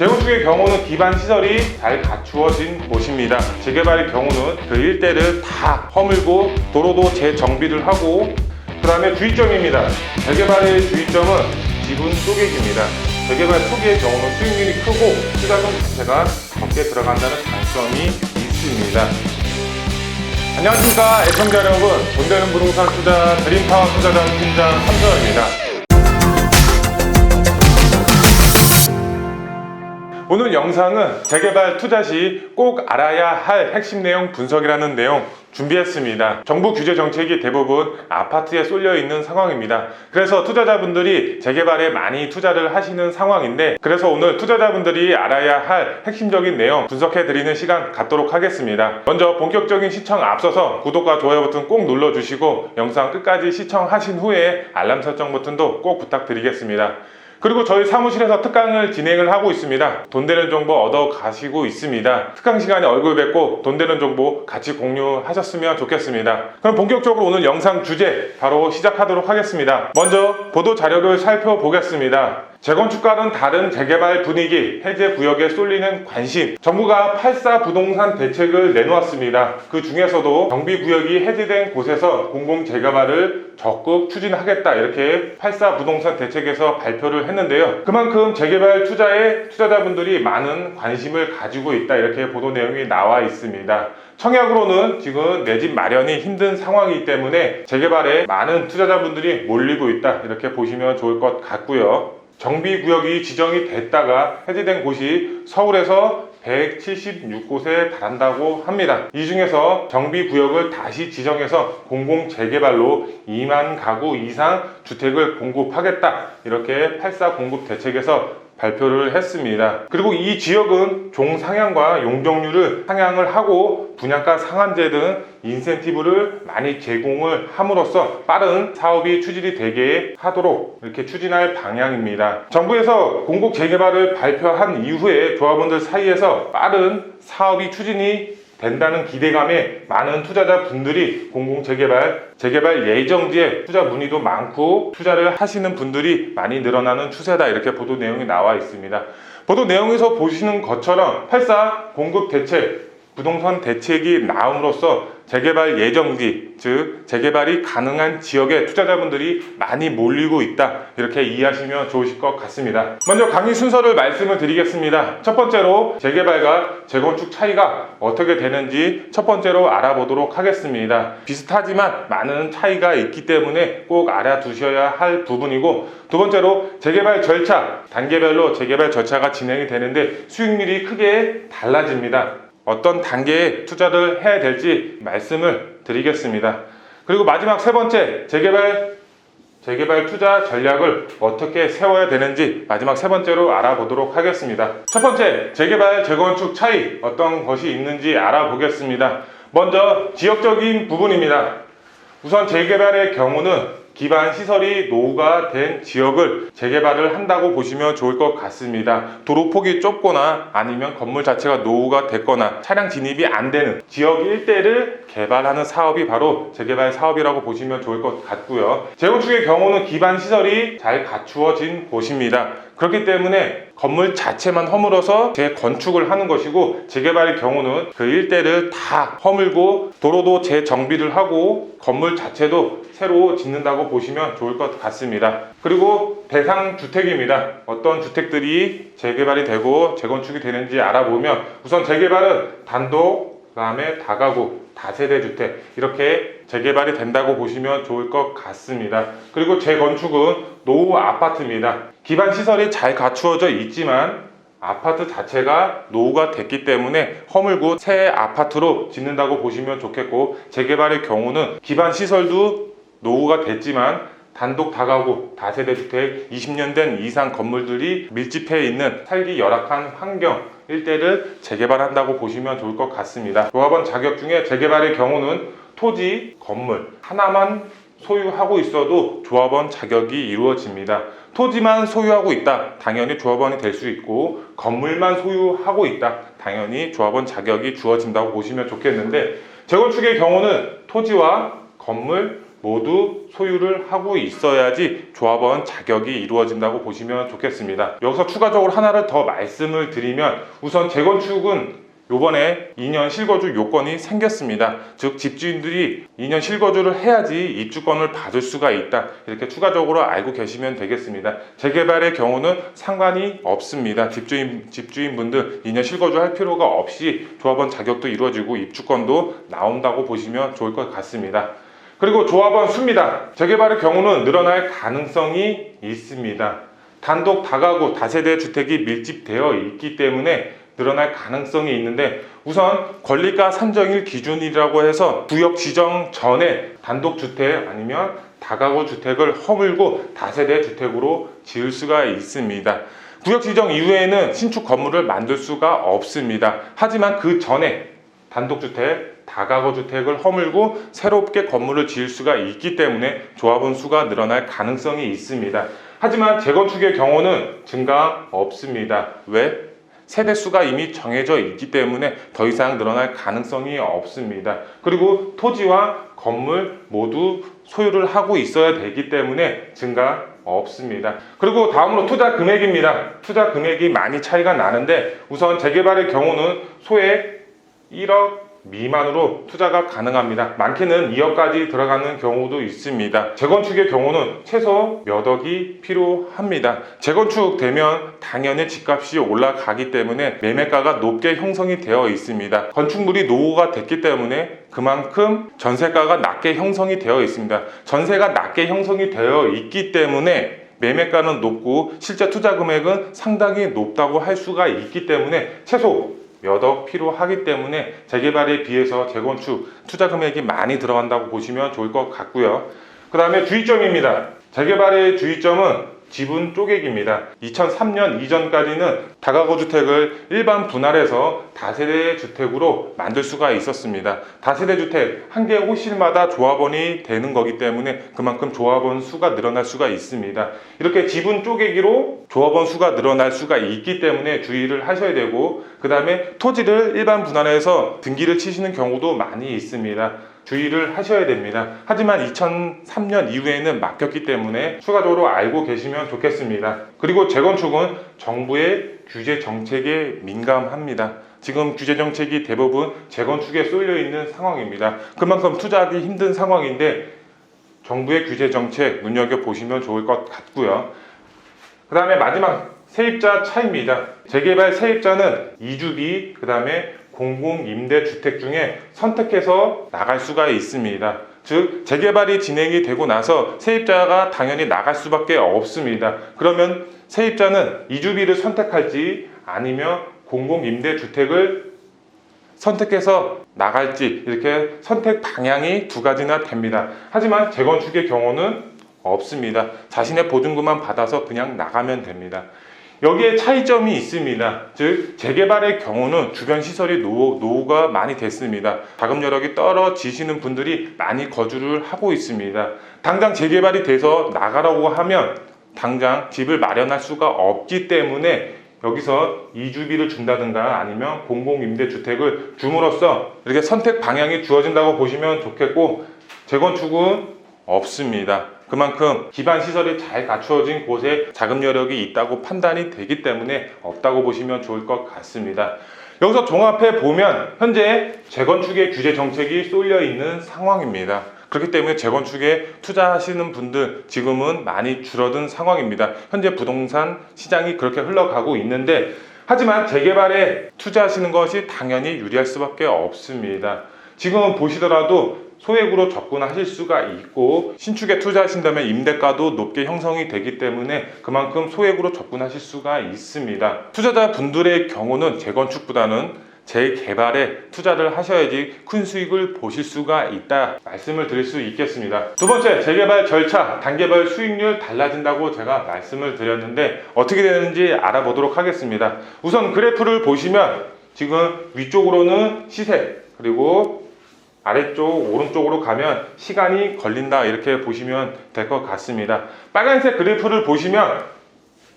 재건축의 경우는 기반 시설이 잘 갖추어진 곳입니다. 재개발의 경우는 그 일대를 다 허물고 도로도 재정비를 하고 그 다음에 주의점입니다. 재개발의 주의점은 지분 쪼개기입니다. 재개발 초기의 경우는 수익률이 크고 투자금 자체가 적게 들어간다는 장점이 있습니다. 안녕하십니까 애청자 여러분 돈되는 부동산 투자 드림파워 투자장 팀장 함서입니다 오늘 영상은 재개발 투자 시 꼭 알아야 할 핵심 내용 분석이라는 내용 준비했습니다. 정부 규제 정책이 대부분 아파트에 쏠려 있는 상황입니다. 그래서 투자자분들이 재개발에 많이 투자를 하시는 상황인데 그래서 오늘 투자자분들이 알아야 할 핵심적인 내용 분석해 드리는 시간 갖도록 하겠습니다. 먼저 본격적인 시청 앞서서 구독과 좋아요 버튼 꼭 눌러 주시고 영상 끝까지 시청하신 후에 알람 설정 버튼도 꼭 부탁드리겠습니다. 그리고 저희 사무실에서 특강을 진행을 하고 있습니다. 돈 되는 정보 얻어 가시고 있습니다. 특강 시간에 얼굴 뵙고 돈 되는 정보 같이 공유하셨으면 좋겠습니다. 그럼 본격적으로 오늘 영상 주제 바로 시작하도록 하겠습니다. 먼저 보도 자료를 살펴보겠습니다. 재건축과는 다른 재개발 분위기, 해제 구역에 쏠리는 관심. 정부가 84 부동산 대책을 내놓았습니다. 그 중에서도 정비 구역이 해제된 곳에서 공공 재개발을 적극 추진하겠다. 이렇게 84 부동산 대책에서 발표를 했는데요. 그만큼 재개발 투자에 투자자분들이 많은 관심을 가지고 있다. 이렇게 보도 내용이 나와 있습니다. 청약으로는 지금 내 집 마련이 힘든 상황이기 때문에 재개발에 많은 투자자분들이 몰리고 있다. 이렇게 보시면 좋을 것 같고요. 정비구역이 지정이 됐다가 해제된 곳이 서울에서 176곳에 달한다고 합니다. 이 중에서 정비구역을 다시 지정해서 공공재개발로 2만 가구 이상 주택을 공급하겠다. 이렇게 84 공급 대책에서 발표를 했습니다. 그리고 이 지역은 종상향과 용적률을 상향을 하고 분양가 상한제 등 인센티브를 많이 제공을 함으로써 빠른 사업이 추진이 되게 하도록 이렇게 추진할 방향입니다. 정부에서 공공 재개발을 발표한 이후에 조합원들 사이에서 빠른 사업이 추진이 된다는 기대감에 많은 투자자 분들이 공공 재개발, 재개발 예정지에 투자 문의도 많고 투자를 하시는 분들이 많이 늘어나는 추세다 이렇게 보도 내용이 나와 있습니다. 보도 내용에서 보시는 것처럼 84 공급 대책, 부동산 대책이 나옴으로써 재개발 예정지, 즉 재개발이 가능한 지역에 투자자분들이 많이 몰리고 있다. 이렇게 이해하시면 좋으실 것 같습니다. 먼저 강의 순서를 말씀을 드리겠습니다. 첫 번째로 재개발과 재건축 차이가 어떻게 되는지 첫 번째로 알아보도록 하겠습니다. 비슷하지만 많은 차이가 있기 때문에 꼭 알아두셔야 할 부분이고 두 번째로 재개발 절차, 단계별로 재개발 절차가 진행이 되는데 수익률이 크게 달라집니다. 어떤 단계에 투자를 해야 될지 말씀을 드리겠습니다. 그리고 마지막 세 번째, 재개발, 재개발 투자 전략을 어떻게 세워야 되는지 마지막 세 번째로 알아보도록 하겠습니다. 첫 번째, 재개발, 재건축 차이 어떤 것이 있는지 알아보겠습니다. 먼저 지역적인 부분입니다. 우선 재개발의 경우는 기반 시설이 노후가 된 지역을 재개발을 한다고 보시면 좋을 것 같습니다. 도로 폭이 좁거나 아니면 건물 자체가 노후가 됐거나 차량 진입이 안 되는 지역 일대를 개발하는 사업이 바로 재개발 사업이라고 보시면 좋을 것 같고요. 재건축의 경우는 기반 시설이 잘 갖추어진 곳입니다. 그렇기 때문에 건물 자체만 허물어서 재건축을 하는 것이고 재개발의 경우는 그 일대를 다 허물고 도로도 재정비를 하고 건물 자체도 새로 짓는다고 보시면 좋을 것 같습니다. 그리고 대상 주택입니다. 어떤 주택들이 재개발이 되고 재건축이 되는지 알아보면 우선 재개발은 단독, 그 다음에 다가구, 다세대 주택 이렇게 재개발이 된다고 보시면 좋을 것 같습니다. 그리고 재건축은 노후 아파트입니다. 기반 시설이 잘 갖추어져 있지만 아파트 자체가 노후가 됐기 때문에 허물고 새 아파트로 짓는다고 보시면 좋겠고 재개발의 경우는 기반 시설도 노후가 됐지만 단독 다가구 다세대 주택 20년 된 이상 건물들이 밀집해 있는 살기 열악한 환경 일대를 재개발한다고 보시면 좋을 것 같습니다. 조합원 자격 중에 재개발의 경우는 토지, 건물 하나만 소유하고 있어도 조합원 자격이 이루어집니다. 토지만 소유하고 있다. 당연히 조합원이 될 수 있고 건물만 소유하고 있다. 당연히 조합원 자격이 주어진다고 보시면 좋겠는데 재건축의 경우는 토지와 건물 모두 소유를 하고 있어야지 조합원 자격이 이루어진다고 보시면 좋겠습니다. 여기서 추가적으로 하나를 더 말씀을 드리면 우선 재건축은 요번에 2년 실거주 요건이 생겼습니다. 즉 집주인들이 2년 실거주를 해야지 입주권을 받을 수가 있다. 이렇게 추가적으로 알고 계시면 되겠습니다. 재개발의 경우는 상관이 없습니다. 집주인 집주인분들 2년 실거주 할 필요가 없이 조합원 자격도 이루어지고 입주권도 나온다고 보시면 좋을 것 같습니다. 그리고 조합원 수입니다. 재개발의 경우는 늘어날 가능성이 있습니다. 단독 다가구 다세대 주택이 밀집되어 있기 때문에 늘어날 가능성이 있는데 우선 권리가 산정일 기준이라고 해서 구역 지정 전에 단독 주택 아니면 다가구 주택을 허물고 다세대 주택으로 지을 수가 있습니다. 구역 지정 이후에는 신축 건물을 만들 수가 없습니다. 하지만 그 전에 단독주택, 다가구 주택을 허물고 새롭게 건물을 지을 수가 있기 때문에 조합원 수가 늘어날 가능성이 있습니다. 하지만 재건축의 경우는 증가 없습니다. 왜? 세대 수가 이미 정해져 있기 때문에 더 이상 늘어날 가능성이 없습니다. 그리고 토지와 건물 모두 소유를 하고 있어야 되기 때문에 증가 없습니다. 그리고 다음으로 투자 금액입니다. 투자 금액이 많이 차이가 나는데 우선 재개발의 경우는 소액 1억 미만으로 투자가 가능합니다. 많게는 2억까지 들어가는 경우도 있습니다. 재건축의 경우는 최소 몇 억이 필요합니다. 재건축 되면 당연히 집값이 올라가기 때문에 매매가가 높게 형성이 되어 있습니다. 건축물이 노후가 됐기 때문에 그만큼 전세가가 낮게 형성이 되어 있습니다. 전세가 낮게 형성이 되어 있기 때문에 매매가는 높고 실제 투자 금액은 상당히 높다고 할 수가 있기 때문에 최소 몇 억 필요하기 때문에 재개발에 비해서 재건축 투자 금액이 많이 들어간다고 보시면 좋을 것 같고요. 그 다음에 주의점입니다. 재개발의 주의점은 지분 쪼개기입니다. 2003년 이전까지는 다가구 주택을 일반 분할해서 다세대 주택으로 만들 수가 있었습니다. 다세대 주택 한 개 호실마다 조합원이 되는 거기 때문에 그만큼 조합원 수가 늘어날 수가 있습니다. 이렇게 지분 쪼개기로 조합원 수가 늘어날 수가 있기 때문에 주의를 하셔야 되고 그 다음에 토지를 일반 분할해서 등기를 치시는 경우도 많이 있습니다. 주의를 하셔야 됩니다. 하지만 2003년 이후에는 막혔기 때문에 추가적으로 알고 계시면 좋겠습니다. 그리고 재건축은 정부의 규제 정책에 민감합니다. 지금 규제 정책이 대부분 재건축에 쏠려 있는 상황입니다. 그만큼 투자하기 힘든 상황인데 정부의 규제 정책 눈여겨 보시면 좋을 것 같고요. 그 다음에 마지막 세입자 차입니다. 재개발 세입자는 이주비, 그 다음에 공공 임대 주택 중에 선택해서 나갈 수가 있습니다. 즉, 재개발이 진행이 되고 나서 세입자가 당연히 나갈 수밖에 없습니다. 그러면 세입자는 이주비를 선택할지 아니면 공공 임대 주택을 선택해서 나갈지 이렇게 선택 방향이 두 가지나 됩니다. 하지만 재건축의 경우는 없습니다. 자신의 보증금만 받아서 그냥 나가면 됩니다. 여기에 차이점이 있습니다. 즉 재개발의 경우는 주변 시설이 노후, 노후 가 많이 됐습니다. 자금 여력이 떨어지시는 분들이 많이 거주를 하고 있습니다. 당장 재개발이 돼서 나가라고 하면 당장 집을 마련할 수가 없기 때문에 여기서 이주비를 준다든가 아니면 공공임대주택을 줌으로써 이렇게 선택 방향이 주어진다고 보시면 좋겠고 재건축은 없습니다. 그만큼 기반 시설이 잘 갖추어진 곳에 자금 여력이 있다고 판단이 되기 때문에 없다고 보시면 좋을 것 같습니다. 여기서 종합해 보면 현재 재건축의 규제 정책이 쏠려 있는 상황입니다. 그렇기 때문에 재건축에 투자하시는 분들 지금은 많이 줄어든 상황입니다. 현재 부동산 시장이 그렇게 흘러가고 있는데 하지만 재개발에 투자하시는 것이 당연히 유리할 수밖에 없습니다. 지금은 보시더라도 소액으로 접근하실 수가 있고 신축에 투자하신다면 임대가도 높게 형성이 되기 때문에 그만큼 소액으로 접근하실 수가 있습니다. 투자자 분들의 경우는 재건축보다는 재개발에 투자를 하셔야지 큰 수익을 보실 수가 있다 말씀을 드릴 수 있겠습니다. 두 번째 재개발 절차 단계별 수익률 달라진다고 제가 말씀을 드렸는데 어떻게 되는지 알아보도록 하겠습니다. 우선 그래프를 보시면 지금 위쪽으로는 시세 그리고 아래쪽 오른쪽으로 가면 시간이 걸린다 이렇게 보시면 될 것 같습니다. 빨간색 그래프를 보시면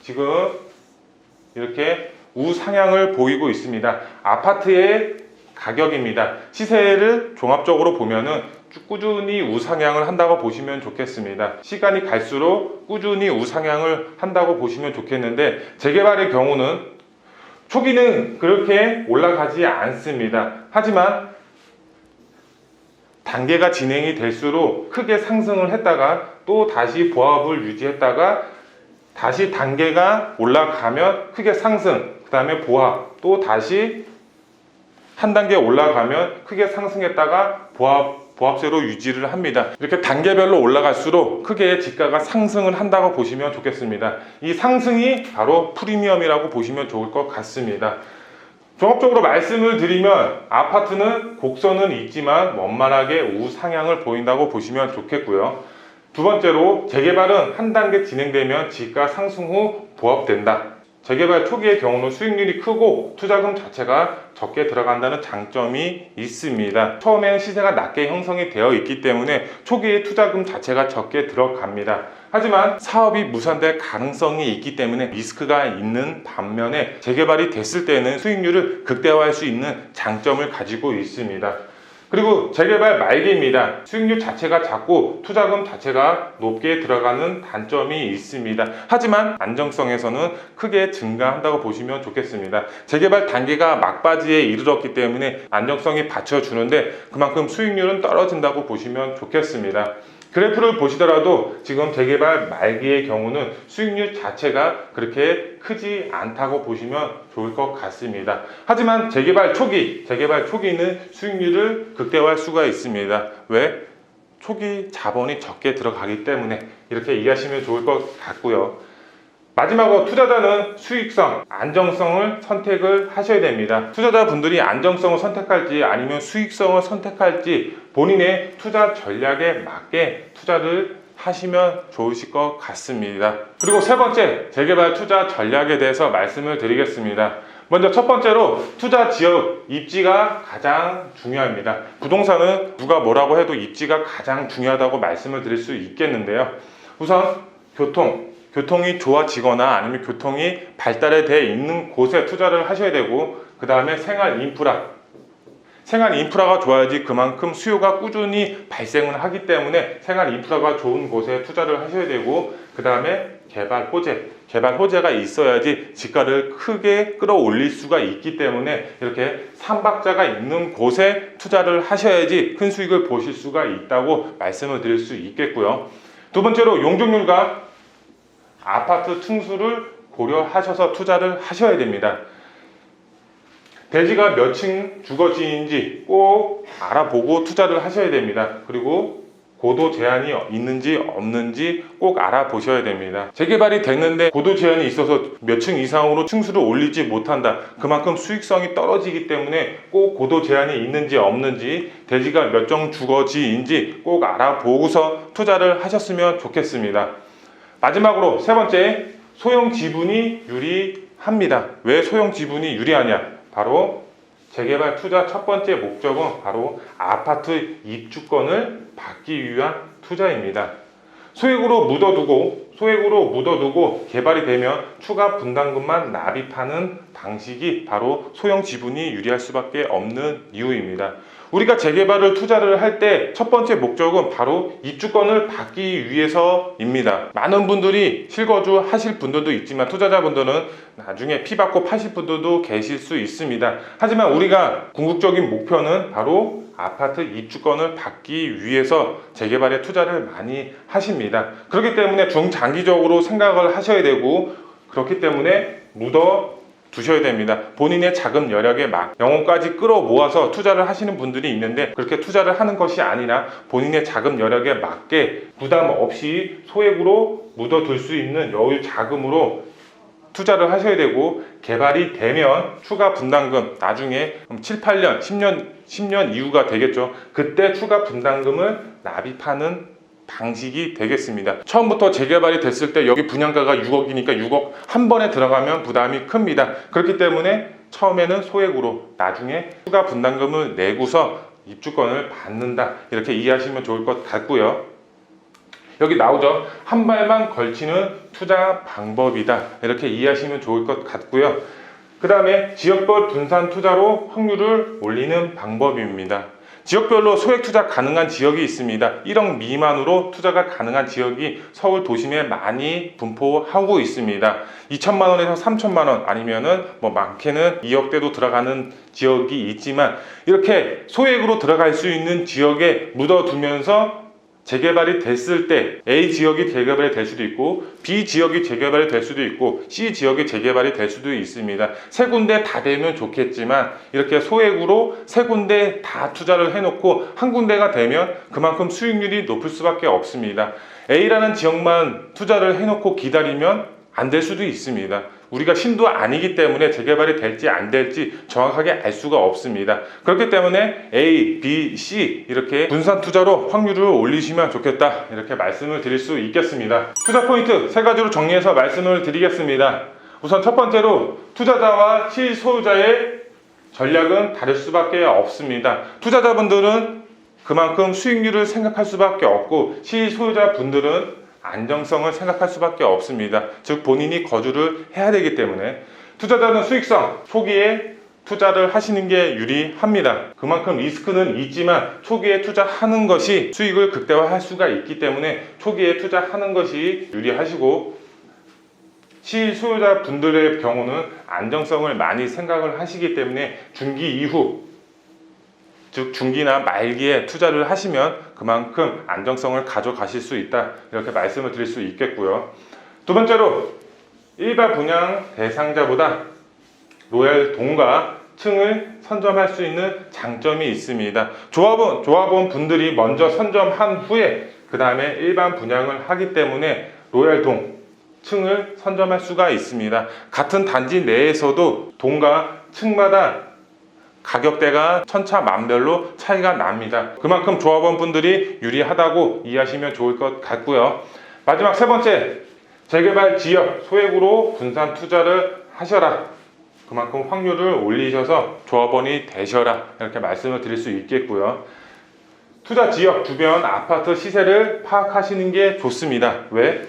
지금 이렇게 우상향을 보이고 있습니다. 아파트의 가격입니다. 시세를 종합적으로 보면은 쭉 꾸준히 우상향을 한다고 보시면 좋겠습니다. 시간이 갈수록 꾸준히 우상향을 한다고 보시면 좋겠는데 재개발의 경우는 초기는 그렇게 올라가지 않습니다. 하지만 단계가 진행이 될수록 크게 상승을 했다가 또 다시 보합을 유지했다가 다시 단계가 올라가면 크게 상승, 그 다음에 보합, 또 다시 한 단계 올라가면 크게 상승했다가 보합, 보합세로 유지를 합니다. 이렇게 단계별로 올라갈수록 크게 지가가 상승을 한다고 보시면 좋겠습니다. 이 상승이 바로 프리미엄이라고 보시면 좋을 것 같습니다. 종합적으로 말씀을 드리면 아파트는 곡선은 있지만 원만하게 우상향을 보인다고 보시면 좋겠고요. 두 번째로 재개발은 한 단계 진행되면 지가 상승 후 보합된다. 재개발 초기의 경우는 수익률이 크고 투자금 자체가 적게 들어간다는 장점이 있습니다. 처음에는 시세가 낮게 형성이 되어 있기 때문에 초기에 투자금 자체가 적게 들어갑니다. 하지만 사업이 무산될 가능성이 있기 때문에 리스크가 있는 반면에 재개발이 됐을 때는 수익률을 극대화할 수 있는 장점을 가지고 있습니다. 그리고 재개발 말기입니다. 수익률 자체가 작고 투자금 자체가 높게 들어가는 단점이 있습니다. 하지만 안정성에서는 크게 증가한다고 보시면 좋겠습니다. 재개발 단계가 막바지에 이르렀기 때문에 안정성이 받쳐주는데 그만큼 수익률은 떨어진다고 보시면 좋겠습니다. 그래프를 보시더라도 지금 재개발 말기의 경우는 수익률 자체가 그렇게 크지 않다고 보시면 좋을 것 같습니다. 하지만 재개발 초기, 재개발 초기는 수익률을 극대화할 수가 있습니다. 왜? 초기 자본이 적게 들어가기 때문에 이렇게 이해하시면 좋을 것 같고요. 마지막으로 투자자는 수익성, 안정성을 선택을 하셔야 됩니다. 투자자분들이 안정성을 선택할지 아니면 수익성을 선택할지 본인의 투자 전략에 맞게 투자를 하시면 좋으실 것 같습니다. 그리고 세 번째, 재개발 투자 전략에 대해서 말씀을 드리겠습니다. 먼저 첫 번째로 투자 지역 입지가 가장 중요합니다. 부동산은 누가 뭐라고 해도 입지가 가장 중요하다고 말씀을 드릴 수 있겠는데요. 우선 교통, 교통이 좋아지거나 아니면 교통이 발달에 돼 있는 곳에 투자를 하셔야 되고 그 다음에 생활 인프라. 생활 인프라가 좋아야지 그만큼 수요가 꾸준히 발생을 하기 때문에 생활 인프라가 좋은 곳에 투자를 하셔야 되고 그 다음에 개발 호재. 개발 호재가 있어야지 지가를 크게 끌어올릴 수가 있기 때문에 이렇게 삼박자가 있는 곳에 투자를 하셔야지 큰 수익을 보실 수가 있다고 말씀을 드릴 수 있겠고요. 두 번째로 용적률과 아파트 층수를 고려하셔서 투자를 하셔야 됩니다. 대지가 몇 층 주거지인지 꼭 알아보고 투자를 하셔야 됩니다. 그리고 고도 제한이 있는지 없는지 꼭 알아보셔야 됩니다. 재개발이 됐는데 고도 제한이 있어서 몇 층 이상으로 층수를 올리지 못한다. 그만큼 수익성이 떨어지기 때문에 꼭 고도 제한이 있는지 없는지 대지가 몇 정 주거지인지 꼭 알아보고서 투자를 하셨으면 좋겠습니다. 마지막으로 세 번째 소형 지분이 유리합니다. 왜 소형 지분이 유리하냐? 바로 재개발 투자 첫 번째 목적은 바로 아파트 입주권을 받기 위한 투자입니다. 소액으로 묻어두고 소액으로 묻어두고 개발이 되면 추가 분담금만 납입하는 방식이 바로 소형 지분이 유리할 수밖에 없는 이유입니다. 우리가 재개발을 투자를 할 때 첫 번째 목적은 바로 입주권을 받기 위해서입니다. 많은 분들이 실거주 하실 분들도 있지만 투자자분들은 나중에 피 받고 파실 분들도 계실 수 있습니다. 하지만 우리가 궁극적인 목표는 바로 아파트 입주권을 받기 위해서 재개발에 투자를 많이 하십니다. 그렇기 때문에 중장기적으로 생각을 하셔야 되고 그렇기 때문에 묻어 두셔야 됩니다. 본인의 자금 여력에 막 영혼까지 끌어 모아서 투자를 하시는 분들이 있는데 그렇게 투자를 하는 것이 아니라 본인의 자금 여력에 맞게 부담 없이 소액으로 묻어둘 수 있는 여유 자금으로 투자를 하셔야 되고 개발이 되면 추가 분담금 나중에 7, 8년, 10년, 10년 이후가 되겠죠. 그때 추가 분담금을 납입하는 방식이 되겠습니다. 처음부터 재개발이 됐을 때 여기 분양가가 6억이니까 6억 한 번에 들어가면 부담이 큽니다. 그렇기 때문에 처음에는 소액으로 나중에 추가 분담금을 내고서 입주권을 받는다. 이렇게 이해하시면 좋을 것 같고요. 여기 나오죠. 한 발만 걸치는 투자 방법이다. 이렇게 이해하시면 좋을 것 같고요. 그그 다음에 지역별 분산 투자로 확률을 올리는 방법입니다. 지역별로 소액 투자 가능한 지역이 있습니다. 1억 미만으로 투자가 가능한 지역이 서울 도심에 많이 분포하고 있습니다. 2천만 원에서 3천만 원 아니면은 뭐 많게는 2억대도 들어가는 지역이 있지만 이렇게 소액으로 들어갈 수 있는 지역에 묻어두면서 재개발이 됐을 때 A 지역이 재개발이 될 수도 있고 B 지역이 재개발이 될 수도 있고 C 지역이 재개발이 될 수도 있습니다. 세 군데 다 되면 좋겠지만 이렇게 소액으로 세 군데 다 투자를 해놓고 한 군데가 되면 그만큼 수익률이 높을 수밖에 없습니다. A라는 지역만 투자를 해놓고 기다리면 안 될 수도 있습니다. 우리가 신도 아니기 때문에 재개발이 될지 안 될지 정확하게 알 수가 없습니다. 그렇기 때문에 A, B, C 이렇게 분산 투자로 확률을 올리시면 좋겠다. 이렇게 말씀을 드릴 수 있겠습니다. 투자 포인트 세 가지로 정리해서 말씀을 드리겠습니다. 우선 첫 번째로 투자자와 실소유자의 전략은 다를 수밖에 없습니다. 투자자분들은 그만큼 수익률을 생각할 수밖에 없고 실소유자분들은 안정성을 생각할 수밖에 없습니다. 즉 본인이 거주를 해야 되기 때문에 투자자는 수익성 초기에 투자를 하시는 게 유리합니다. 그만큼 리스크는 있지만 초기에 투자하는 것이 수익을 극대화할 수가 있기 때문에 초기에 투자하는 것이 유리하시고 실소유자 분들의 경우는 안정성을 많이 생각을 하시기 때문에 중기 이후 즉 중기나 말기에 투자를 하시면 그만큼 안정성을 가져가실 수 있다 이렇게 말씀을 드릴 수 있겠고요. 두 번째로 일반 분양 대상자보다 로얄 동가 층을 선점할 수 있는 장점이 있습니다. 조합원 조합원 분들이 먼저 선점한 후에 그 다음에 일반 분양을 하기 때문에 로얄 동 층을 선점할 수가 있습니다. 같은 단지 내에서도 동가 층마다 가격대가 천차만별로 차이가 납니다. 그만큼 조합원 분들이 유리하다고 이해하시면 좋을 것 같고요. 마지막 세 번째, 재개발 지역 소액으로 분산 투자를 하셔라. 그만큼 확률을 올리셔서 조합원이 되셔라. 이렇게 말씀을 드릴 수 있겠고요. 투자 지역 주변 아파트 시세를 파악하시는 게 좋습니다. 왜?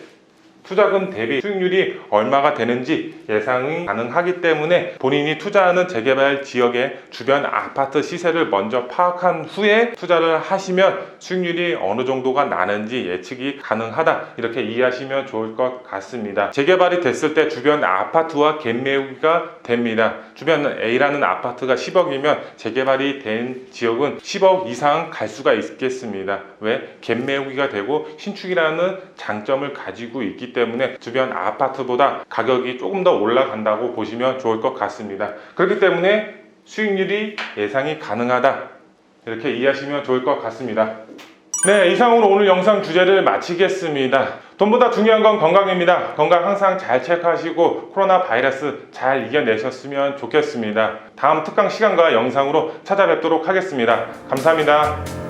투자금 대비 수익률이 얼마가 되는지 예상이 가능하기 때문에 본인이 투자하는 재개발 지역의 주변 아파트 시세를 먼저 파악한 후에 투자를 하시면 수익률이 어느 정도가 나는지 예측이 가능하다 이렇게 이해하시면 좋을 것 같습니다. 재개발이 됐을 때 주변 아파트와 갭매우기가 됩니다. 주변 A라는 아파트가 10억이면 재개발이 된 지역은 10억 이상 갈 수가 있겠습니다. 왜? 갭매우기가 되고 신축이라는 장점을 가지고 있기 때문에 주변 아파트보다 가격이 조금 더 올라간다고 보시면 좋을 것 같습니다. 그렇기 때문에 수익률이 예상이 가능하다. 이렇게 이해하시면 좋을 것 같습니다. 네, 이상으로 오늘 영상 주제를 마치겠습니다. 돈보다 중요한 건 건강입니다. 건강 항상 잘 체크하시고 코로나 바이러스 잘 이겨내셨으면 좋겠습니다. 다음 특강 시간과 영상으로 찾아뵙도록 하겠습니다. 감사합니다.